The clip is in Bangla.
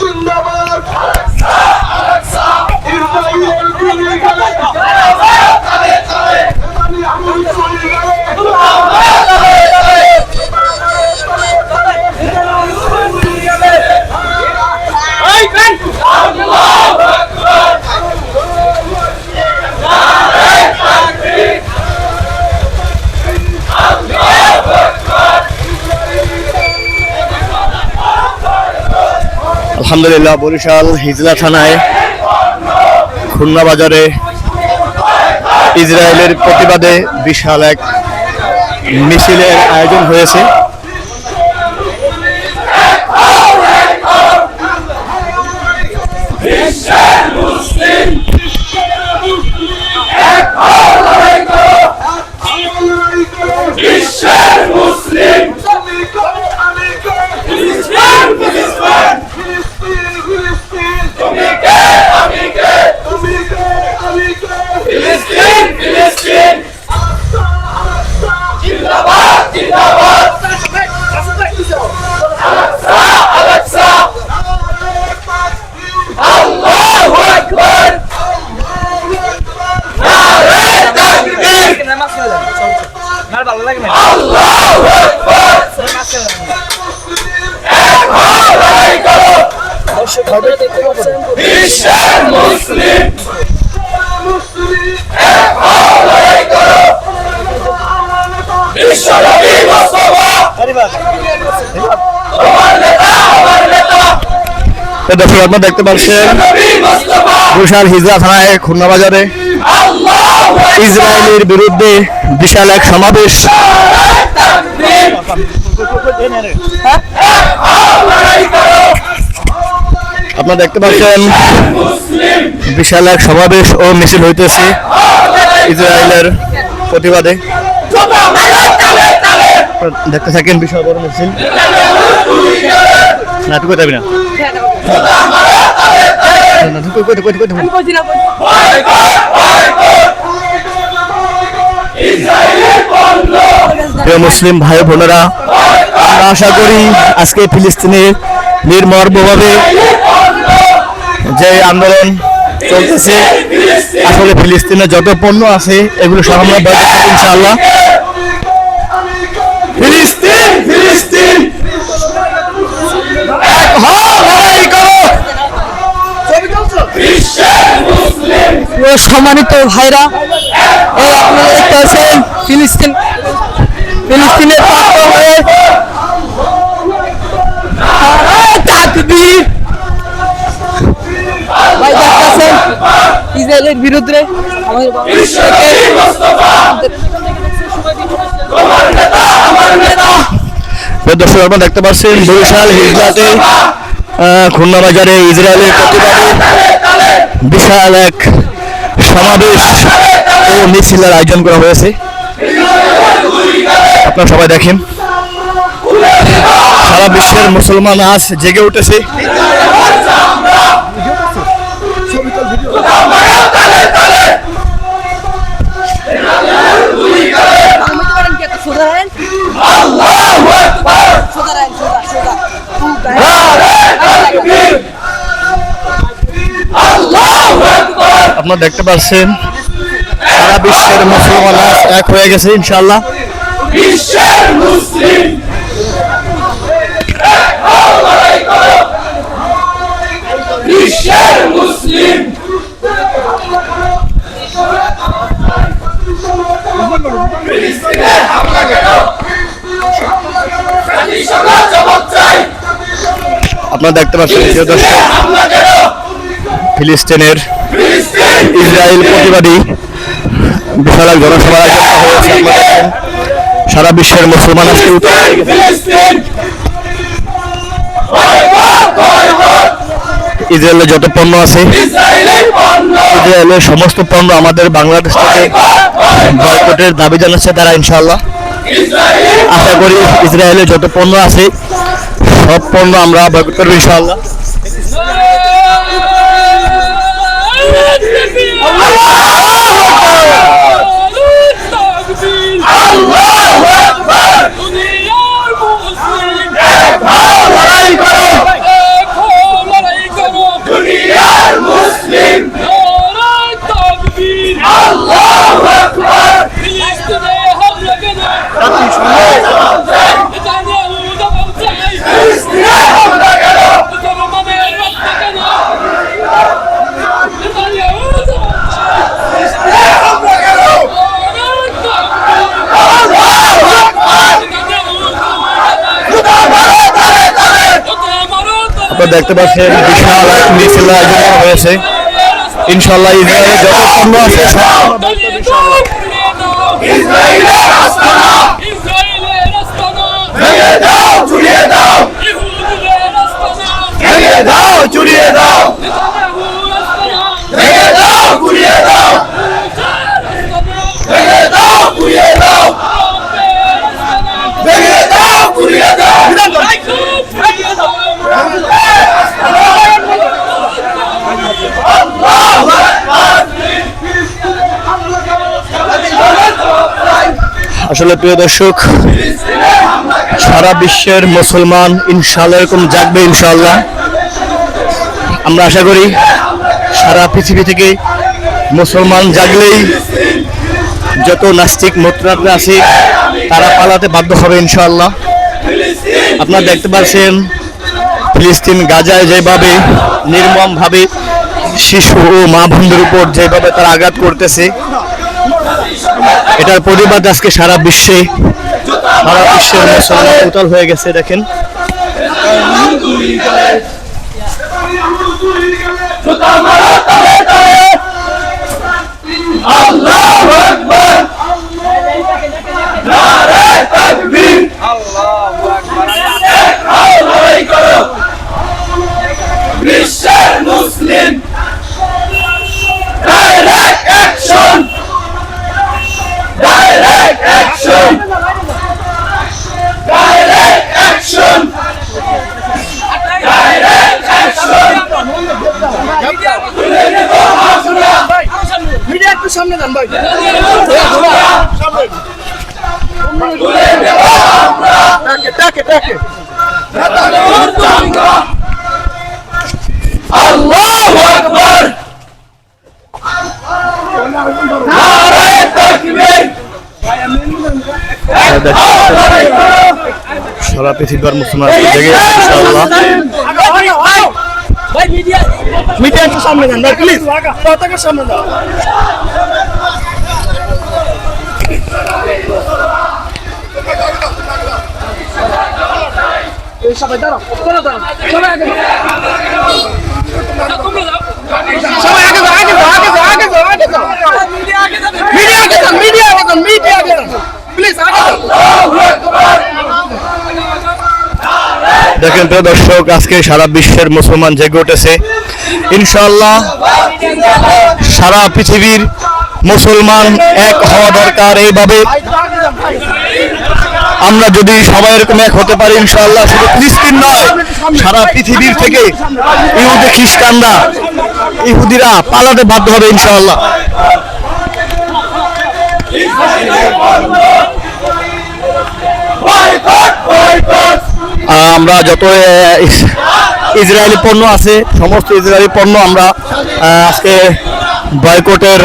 জিন্দাবাদ আলহামদুলিল্লাহ বরিশাল হিজলা থানায় খুলনা বাজারে ইসরায়েলের প্রতিবাদে বিশাল এক মিছিলের আয়োজন হয়েছে। বিশ্বের মুসলিম আমি করে আমি করে ফিলিস্তিন ফিলিস্তিন ফিলিস্তিন ফিলিস্তিন তুমি কে আমি কে তুমি কে আমি কে ফিলিস্তিন ফিলিস্তিন জিন্দাবাদ জিন্দাবাদ আলাক্সা আল্লাহু আকবার নারে তাকবীর আল্লাহু আকবার বিশ্বের মুসলিম বিশ্বনবী মুস্তাফা তোমার নেতা আমার নেতা দর্শক আপনারা দেখতে পাচ্ছেন নবী মুস্তাফা। বরিশাল হিজলা থানায় খুলনা বাজারে। ইসরায়েলের বিরুদ্ধে বিশাল এক সমাবেশ। আপনারা দেখতে পাচ্ছেন বিশাল এক সমাবেশ ও মিছিল হইতেছে ইসরায়েলের প্রতিবাদে। দেখতে থাকেন বিশাল বড় মিছিল। না তুই কোথায় যাবি না। না, প্রিয় মুসলিম ভাই বোনেরা, আমরা আশা করি আজকে ফিলিস্তিনে নির্মর্মভাবে যে আন্দোলন চলতেছে, আসলে ফিলিস্তিনে যত পণ্য আছে, এগুলো সব ইনশাআল্লাহ। ফিলিস্তিন ফিলিস্তিন হও, লড়াই করো। বিশ্বের মুসলিম প্রিয় সম্মানিত ভাইরা এই আপনারা দেখতে পাচ্ছেন ফিলিস্তিন, ফিলিস্তিনের ইসরায়েলের বিরুদ্ধে আমাদের দর্শক দেখতে পাচ্ছেন বরিশাল হিজলাতে খুলনা বাজারে ইসরায়েলের প্রতিবাদে বিশাল এক সমাবেশ ও মিছিলের আয়োজন করা হয়েছে। আপনারা সবাই দেখেন। সারা বিশ্বের মুসলমান আজ জেগে উঠেছে। আল্লাহু আকবার আল্লাহু আকবার আপনারা দেখতে পাচ্ছেন, সারা বিশ্বের মুসলমান আজ এক হয়ে গেছে, ইনশাআল্লাহ। বিশ্বের মুসলিম আপনারা দেখতে পাচ্ছেন ফিলিস্তিনের ইসরায়েল প্রতিবাদী বিশাল এক জনসভার আয়োজন সারা বিশ্বের মুসলমান আজকে। ইসরায়েলের যত পণ্য আছে ইসরায়েলের সমস্ত পণ্য আমাদের বাংলাদেশ থেকে বয়কটের দাবি জানাচ্ছে তারা ইনশাল্লাহ আশা করি ইসরায়েলের যত পণ্য আছে, সব পণ্য আমরা বয়কট করব, ইনশাআল্লাহ দেখতে পাচ্ছেন বিশাল মিছিল আয়োজন হয়েছে। ইনশাল্লাহ ইসরায়েলের যত পণ্য আছে সব আসলে প্রিয় দর্শক, সারা বিশ্বের মুসলমান ইনশাল্লাহ এরকম জাগবে ইনশাল্লাহ আমরা আশা করি সারা পৃথিবী থেকে মুসলমান জাগলেই যত নাস্তিক মোত্রাতে আছে, তারা পালাতে বাধ্য হবে ইনশাল্লাহ আপনারা দেখতে পাচ্ছেন, ফিলিস্তিন গাজায় যেভাবে নির্মমভাবে শিশু ও মা বোনদের উপর যেভাবে তারা আঘাত করতেছে এটার প্রতিবাদ আজকে সারা বিশ্বে সারা বিশ্বের মুসলমান উতাল হয়ে গেছে দেখেন জুতা মারা তালে তালে আল্লাহু আকবার নারে তাকবীর আল্লাহু আকবার লড়াই করো বিশ্বের মুসলিম direct action direct action direct action direct action media একটু সামনে যান ভাই আল্লাহু আকবার নারে তাকবীর সারা পৃথিবীর মুসলমান জেগে ইনশাআল্লাহ মিডিয়া একটু সামনে যান প্লিজ পতাকার সামনে যান দাঁড়াও সবাই দেখেন প্রিয় দর্শক, আজকে সারা বিশ্বের মুসলমান জেগে উঠেছে। ইনশাআল্লাহ সারা পৃথিবীর মুসলমান এক হওয়া দরকার। এইভাবে আমরা যদি সবাই এরকম এক হতে পারি, ইনশাআল্লাহ, শুধু ফিলিস্তিন নয়, সারা পৃথিবীর থেকে ইহুদি খ্রিস্টানরা, ইহুদিরা পালাতে বাধ্য হবে, ইনশাআল্লাহ। আমরা যত ইসরায়েলি পণ্য আছে, সমস্ত ইসরায়েলি পণ্য আমরা আজকে বয়কটের